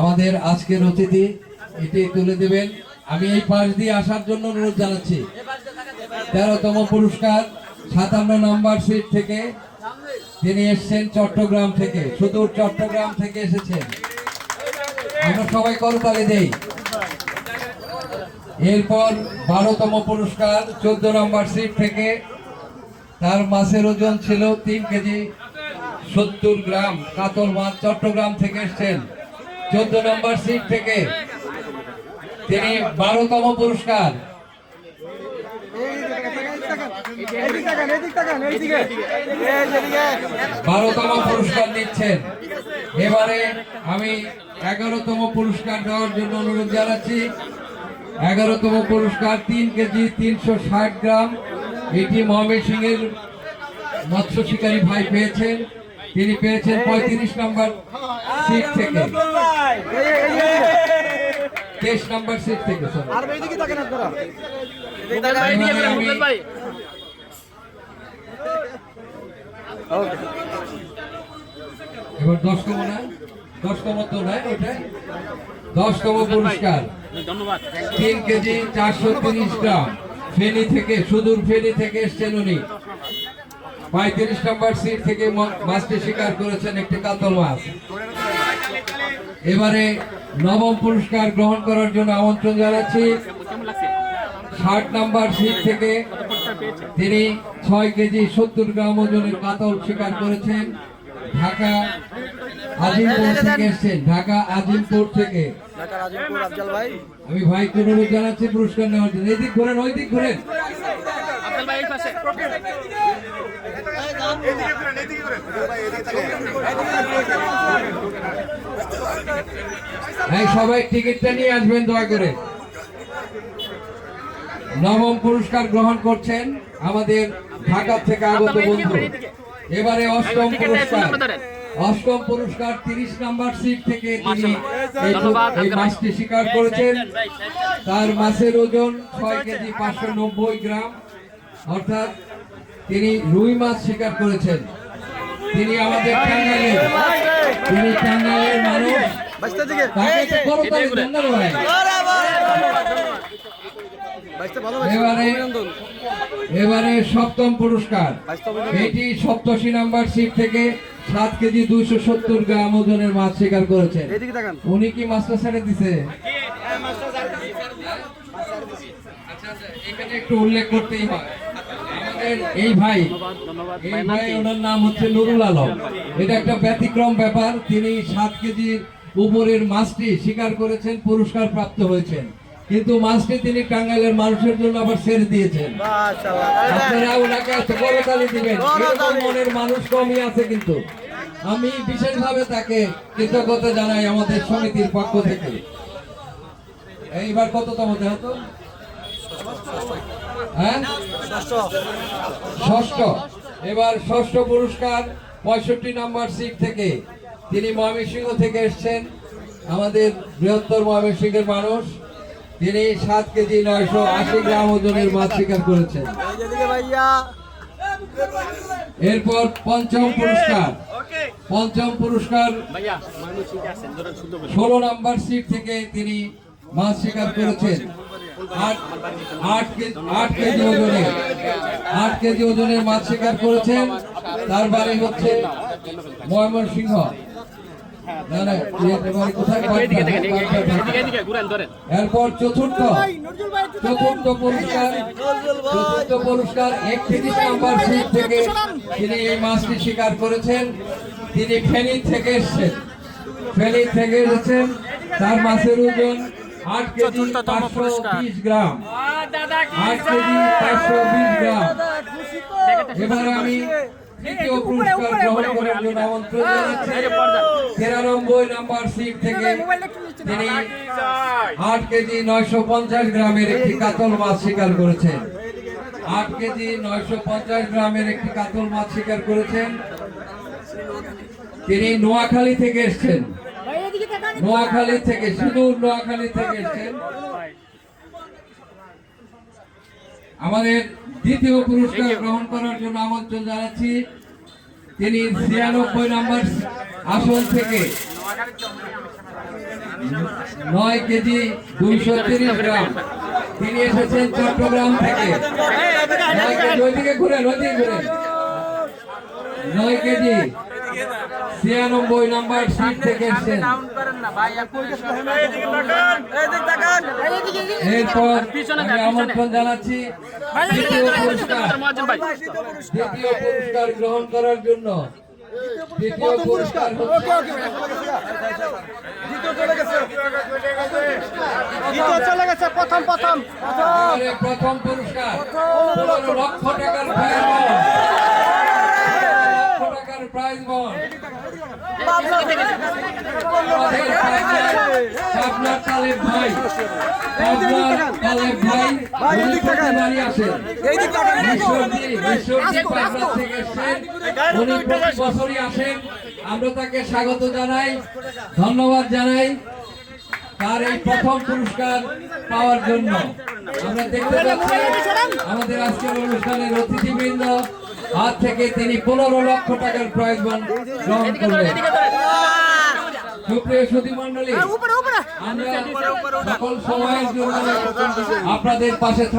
আমাদের আজকের অতিথি এটি তুলে দেবেন। আমি এই পাশ দিয়ে আসার জন্য অনুরোধ জানাচ্ছি। তেরোতম পুরস্কার, সাতান্ন নম্বর সিট থেকে তিনি এসেছেন চট্টগ্রাম থেকে। সুদূর চট্টগ্রাম থেকে এসেছেন। আমরা সবাই করতালি দেই। এরপর বারোতম পুরস্কার, চোদ্দ নম্বর সিট থেকে তার মাছের ওজন ছিল তিন কেজি। সত্তর গ্রাম কাতল মাছ চট্টগ্রাম থেকে এসছেন। চোদ্দ নম্বর সিট থেকে তিনি বারোতম পুরস্কার। বারোতম পুরস্কার নিচ্ছেন। এবারে আমি এগারোতম পুরস্কার দেওয়ার জন্য অনুরোধ জানাচ্ছি। এগারোতম পুরস্কার তিন কেজি তিনশো ষাট গ্রাম। এটি ময়মনসিং এর মৎস্য শিকারী ভাই পেয়েছেন। তিনি পেয়েছেন পঁয়ত্রিশ নম্বর সিট থেকে। তেইশ নম্বর সিট থেকে এবার দশতম না? দশতম তো নয় ওটা দশতম পুরস্কার। তিন কেজি চারশো তিরিশ গ্রাম। ফেনী থেকে সুদূর ফেনী থেকে এসছেন উনি। পঁয়ত্রিশ নম্বর সিট থেকে মাছটি শিকার করেছেন একটি কাতল মাছ। এবারে নবম পুরস্কার গ্রহণ করার জন্য আমন্ত্রণ জানাচ্ছি। ষাট নাম্বার সিট থেকে তিনি ছয় কেজি সত্তর গ্রাম ওজনের কাতল শিকার করেছেন। ঢাকা আজিমপুর থেকে এসছেন। ঢাকা আজিমপুর থেকে। ভাই আমি ভাইকে অনুরোধ জানাচ্ছি পুরস্কার নেওয়ার জন্য। এদিক ঘুরেন ওই দিক ঘুরেন আব্দুল ভাই এই পাশে এই সবাই টিকিটটা নিয়ে আসবেন দয়া করে। নবম পুরস্কার গ্রহণ করছেন আমাদের ঢাকা থেকে আগত বন্ধু। এবারে অষ্টম পুরস্কার। অষ্টম পুরস্কার তিরিশ নাম্বার সিট থেকে তিনি এই। মাছটি শিকার করেছেন। তার মাছের ওজন ছয় কেজি পাঁচশো নব্বই গ্রাম। অর্থাৎ তিনি রুই মাছ শিকার করেছেন। তিনি আমাদের টাঙ্গাইলের তিনি টাঙ্গাইলের মানুষ। এবারে সপ্তম পুরস্কার। এটি সপ্তশী নাম্বার সিট থেকে সাত কেজি দুইশো সত্তর গ্রাম ওজনের মাছ শিকার করেছেন। উনি কি মাছটা ছেড়ে দিছে? এখানে একটু উল্লেখ করতেই হয়। এই ভাই এই ভাই ওনার নাম হচ্ছে নুরুল আলম। এটা একটা ব্যতিক্রম ব্যাপার। তিনি সাত কেজির উপরের মাছটি শিকার করেছেন পুরস্কার প্রাপ্ত হয়েছেন। কিন্তু মাছটি তিনি টাঙ্গাইলের মানুষের জন্য আবার ছেড়ে দিয়েছেন। আপনারা ওনাকে করতালি দিবেন। মনের মানুষ কমই আছে কিন্তু। আমি বিশেষভাবে তাকে কৃতজ্ঞতা জানাই আমাদের সমিতির পক্ষ থেকে। এইবার কততম যেহেতু হ্যাঁ? ষষ্ঠ। এবার ষষ্ঠ পুরস্কার পঁয়ষট্টি নম্বর সিট থেকে। তিনি ময়মনসিংহ থেকে এসেছেন, আমাদের বৃহত্তর ময়মনসিংহের মানুষ। তিনি সাত কেজি নয়শো আশি গ্রাম ওজনের মাছ শিকার করেছেন। এরপর পঞ্চম পুরস্কার। পঞ্চম পুরস্কার। ষোলো নাম্বার সিট থেকে তিনি মাছ শিকার করেছেন। আট আট কে- আট কেজি ওজনে আট কেজি ওজনের মাছ শিকার করেছেন। তার বাড়ি হচ্ছে ময়মনসিংহ। এরপর চতুর্থ চতুর্থ পুরস্কার চতুর্থ পুরস্কার একত্রিশ নম্বর সিট থেকে তিনি এই মাছটি শিকার করেছেন। তিনি ফেনী থেকে এসেছেন। ফেনী থেকে এসেছেন। তার মাছের ওজন পাঁচশো বিশ গ্রাম। আট কেজি পাঁচশো বিশ গ্রাম। এবার আমি তৃতীয় পুরস্কার গ্রহণ করার জন্য আমন্ত্রণ জানাচ্ছি। তিরানব্বই নম্বর সিট থেকে তিনি আট কেজি নয়শো পঞ্চাশ গ্রামের একটি কাতল মাছ শিকার করেছেন। আট কেজি নয়শো পঞ্চাশ গ্রামের একটি কাতল মাছ শিকার করেছেন। তিনি নোয়াখালী থেকে এসেছেন। নোয়াখালী থেকে সুদূর নোয়াখালী থেকে এসেছেন। আমাদের দ্বিতীয় পুরস্কার গ্রহণ করার জন্য আমন্ত্রণ জানাচ্ছি। তিনি ছিয়ানব্বই নম্বর আসন থেকে নয় কেজি দুইশো তিরিশ গ্রাম। তিনি এসেছেন চট্টগ্রাম থেকে। ওইদিকে ঘুরেন ওইদিকে ঘুরেন। নয় কেজি ছিয়ানব্বই নাম্বার সিট থেকে এসেছেন। এরপর আমি আমন্ত্রণ জানাচ্ছি দ্বিতীয় পুরস্কার গ্রহণ করার জন্য দ্বিতীয় পুরস্কার চলে গেছে প্রথম প্রথম প্রথম পুরস্কার লক্ষ টাকার প্রাইজ বন লক্ষ টাকার প্রাইজ বন আপনার তালেব ভাই আপনার তালেব আসেন পাবনা আমরা তাকে স্বাগত জানাই ধন্যবাদ জানাই। তার এই প্রথম পুরস্কার পাওয়ার জন্য। আমরা দেখতে পাচ্ছি আমাদের আজকের অনুষ্ঠানের অতিথিবৃন্দ। হাত থেকে তিনি পনেরো লক্ষ টাকার প্রাইজ গ্রহণ করলেন সুপ্রিয় সুধী মন্ডলী আমরা সকল সময়ের জন্য আপনাদের পাশে